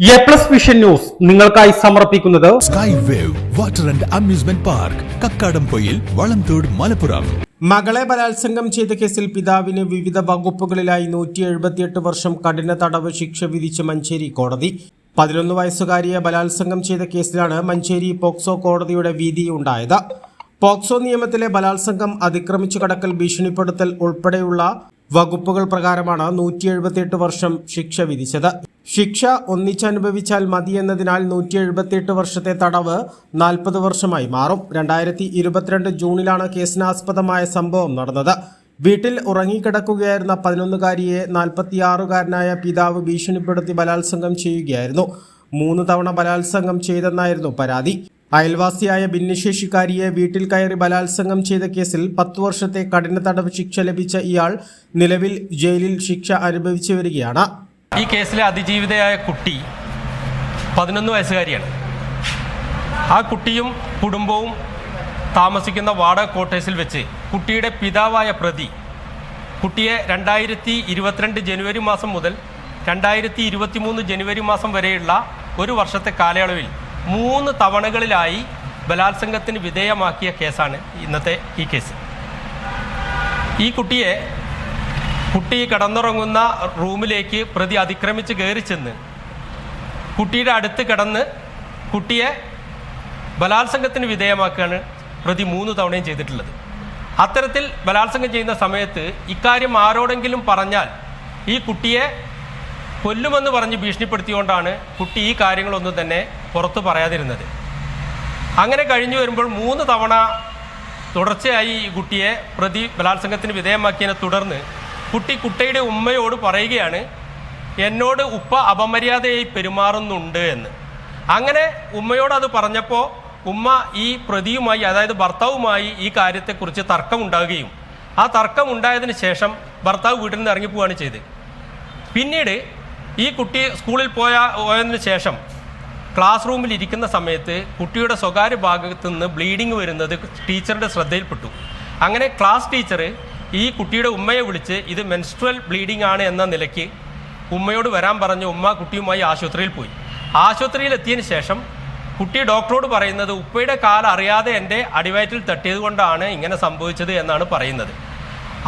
A plus vision news നിങ്ങൾക്കായി സമർപ്പിക്കുന്നത് Sky Wave water and amusement park Kakkadampoyil Valamthode Malappuram മകളെ ബലാത്സംഗം ചെയ്ത കേസിൽ പിതാവിന് വിവിധ വകുപ്പുകളിലായി നൂറ്റി എഴുപത്തിയെട്ട് വർഷം കഠിന തടവ് ശിക്ഷ വിധിച്ച മഞ്ചേരി കോടതി. പതിനൊന്ന് വയസ്സുകാരിയെ ബലാത്സംഗം ചെയ്ത കേസിലാണ് മഞ്ചേരി പോക്സോ കോടതിയുടെ വിധി ഉണ്ടായത്. പോക്സോ നിയമത്തിലെ ബലാത്സംഗം അതിക്രമിച്ചു കടക്കൽ ഭീഷണിപ്പെടുത്തൽ ഉൾപ്പെടെയുള്ള വകുപ്പുകൾ പ്രകാരമാണ് നൂറ്റി എഴുപത്തിയെട്ട് വർഷം ശിക്ഷ വിധിച്ചത്. ശിക്ഷ ഒന്നിച്ചനുഭവിച്ചാൽ മതിയെന്നതിനാൽ നൂറ്റി എഴുപത്തിയെട്ട് വർഷത്തെ തടവ് നാൽപ്പത് വർഷമായി മാറും. രണ്ടായിരത്തി ഇരുപത്തിരണ്ട് ജൂണിലാണ് കേസിനാസ്പദമായ സംഭവം നടന്നത്. വീട്ടിൽ ഉറങ്ങിക്കിടക്കുകയായിരുന്ന പതിനൊന്നുകാരിയെ നാൽപ്പത്തിയാറുകാരനായ പിതാവ് ഭീഷണിപ്പെടുത്തി ബലാത്സംഗം ചെയ്യുകയായിരുന്നു. മൂന്ന് തവണ ബലാത്സംഗം ചെയ്തെന്നായിരുന്നു പരാതി. അയൽവാസിയായ ഭിന്നശേഷിക്കാരിയെ വീട്ടിൽ കയറി ബലാത്സംഗം ചെയ്ത കേസിൽ പത്തു വർഷത്തെ കഠിന തടവ് ശിക്ഷ ലഭിച്ച ഇയാൾ നിലവിൽ ജയിലിൽ ശിക്ഷ അനുഭവിച്ചു വരികയാണ്. ഈ കേസിലെ അതിജീവിതയായ കുട്ടി പതിനൊന്ന് വയസ്സുകാരിയാണ്. ആ കുട്ടിയും കുടുംബവും താമസിക്കുന്ന വാടക ക്വാർട്ടേഴ്സിൽ വെച്ച് കുട്ടിയുടെ പിതാവായ പ്രതി കുട്ടിയെ രണ്ടായിരത്തി ഇരുപത്തിരണ്ട് ജനുവരി മാസം മുതൽ രണ്ടായിരത്തി ഇരുപത്തി മൂന്ന് ജനുവരി മാസം വരെയുള്ള ഒരു വർഷത്തെ കാലയളവിൽ മൂന്ന് തവണകളിലായി ബലാത്സംഗത്തിന് വിധേയമാക്കിയ കേസാണ് ഇന്നത്തെ ഈ കേസ്. ഈ കുട്ടിയെ കുട്ടി കിടന്നുറങ്ങുന്ന റൂമിലേക്ക് പ്രതി അതിക്രമിച്ച് കയറി ചെന്ന് കുട്ടിയുടെ അടുത്ത് കിടന്ന് കുട്ടിയെ ബലാത്സംഗത്തിന് വിധേയമാക്കുകയാണ് പ്രതി മൂന്ന് തവണയും ചെയ്തിട്ടുള്ളത്. അത്തരത്തിൽ ബലാത്സംഗം ചെയ്യുന്ന സമയത്ത് ഇക്കാര്യം ആരോടെങ്കിലും പറഞ്ഞാൽ ഈ കുട്ടിയെ കൊല്ലുമെന്ന് പറഞ്ഞ് ഭീഷണിപ്പെടുത്തിയുകൊണ്ടാണ് കുട്ടി ഈ കാര്യങ്ങളൊന്നും തന്നെ പുറത്തു പറയാതിരുന്നത്. അങ്ങനെ കഴിഞ്ഞു വരുമ്പോൾ മൂന്ന് തവണ തുടർച്ചയായി ഈ കുട്ടിയെ പ്രതി ബലാത്സംഗത്തിന് വിധേയമാക്കിയതിനെ തുടർന്ന് കുട്ടി കുട്ടിയുടെ ഉമ്മയോട് പറയുകയാണ് എന്നോട് ഉപ്പ അപമര്യാദയായി പെരുമാറുന്നുണ്ട് എന്ന്. അങ്ങനെ ഉമ്മയോട് അത് പറഞ്ഞപ്പോൾ ഉമ്മ ഈ പ്രതിയുമായി അതായത് ഭർത്താവുമായി ഈ കാര്യത്തെക്കുറിച്ച് തർക്കമുണ്ടാകുകയും ആ തർക്കമുണ്ടായതിനു ശേഷം ഭർത്താവ് വീട്ടിൽ നിന്ന് ഇറങ്ങിപ്പോവുകയാണ് ചെയ്ത് പിന്നീട് ഈ കുട്ടി സ്കൂളിൽ പോയ പോയതിന് ശേഷം ക്ലാസ് റൂമിൽ ഇരിക്കുന്ന സമയത്ത് കുട്ടിയുടെ സ്വകാര്യ ഭാഗത്ത് നിന്ന് ബ്ലീഡിങ് വരുന്നത് ടീച്ചറുടെ ശ്രദ്ധയിൽപ്പെട്ടു. അങ്ങനെ ക്ലാസ് ടീച്ചർ ഈ കുട്ടിയുടെ ഉമ്മയെ വിളിച്ച് ഇത് മെൻസ്ട്രൽ ബ്ലീഡിംഗ് ആണ് എന്ന നിലയ്ക്ക് ഉമ്മയോട് വരാൻ പറഞ്ഞ് ഉമ്മ കുട്ടിയുമായി ആശുപത്രിയിൽ പോയി. ആശുപത്രിയിൽ എത്തിയതിന് ശേഷം കുട്ടി ഡോക്ടറോട് പറയുന്നത് ഉപ്പയുടെ കാല അറിയാതെ എന്റെ അടിവയറ്റിൽ തട്ടിയത് കൊണ്ടാണ് ഇങ്ങനെ സംഭവിച്ചത് എന്നാണ് പറയുന്നത്.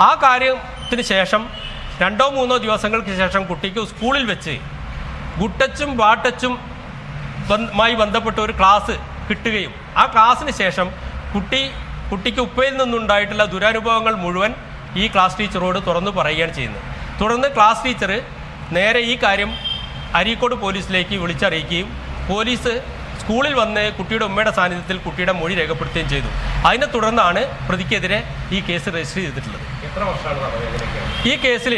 ആ കാര്യത്തിന് ശേഷം രണ്ടോ മൂന്നോ ദിവസങ്ങൾക്ക് ശേഷം കുട്ടിക്ക് സ്കൂളിൽ വെച്ച് ഗുട്ടച്ചും വാട്ടച്ചും മായി ബന്ധപ്പെട്ട ഒരു ക്ലാസ് കിട്ടുകയും ആ ക്ലാസ്സിന് ശേഷം കുട്ടി കുട്ടിക്ക് ഉപ്പയിൽ നിന്നുണ്ടായിട്ടുള്ള ദുരനുഭവങ്ങൾ മുഴുവൻ ഈ ക്ലാസ് ടീച്ചറോട് തുറന്നു പറയുകയാണ് ചെയ്യുന്നത്. തുടർന്ന് ക്ലാസ് ടീച്ചർ നേരെ ഈ കാര്യം അരീക്കോട് പോലീസിലേക്ക് വിളിച്ചറിയിക്കുകയും പോലീസ് സ്കൂളിൽ വന്ന് കുട്ടിയുടെ ഉമ്മയുടെ സാന്നിധ്യത്തിൽ കുട്ടിയുടെ മൊഴി രേഖപ്പെടുത്തുകയും ചെയ്തു. അതിനെ തുടർന്നാണ് പ്രതിക്കെതിരെ ഈ കേസ് രജിസ്റ്റർ ചെയ്തിട്ടുള്ളത്. ഈ കേസിൽ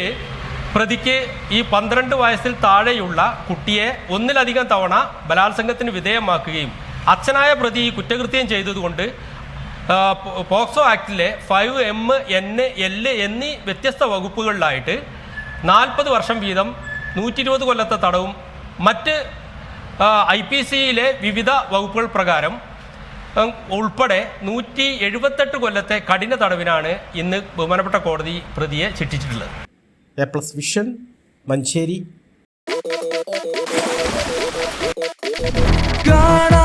പ്രതിക്ക് ഈ പന്ത്രണ്ട് വയസ്സിൽ താഴെയുള്ള കുട്ടിയെ ഒന്നിലധികം തവണ ബലാത്സംഗത്തിന് വിധേയമാക്കുകയും അച്ഛനായ പ്രതി ഈ കുറ്റകൃത്യം ചെയ്തതുകൊണ്ട് പോക്സോ ആക്ടിലെ ഫൈവ് എം എൻ എൽ എന്നീ വ്യത്യസ്ത വകുപ്പുകളിലായിട്ട് നാൽപ്പത് വർഷം വീതം നൂറ്റി ഇരുപത് കൊല്ലത്തെ തടവും മറ്റ് ഐ പി സിയിലെ വിവിധ വകുപ്പുകൾ പ്രകാരം ഉൾപ്പെടെ നൂറ്റി എഴുപത്തെട്ട് കൊല്ലത്തെ കഠിന തടവിനാണ് ഇന്ന് ബഹുമാനപ്പെട്ട കോടതി പ്രതിയെ ശിക്ഷിച്ചിട്ടുള്ളത്. A Plus Vision Manjeri. കാണാ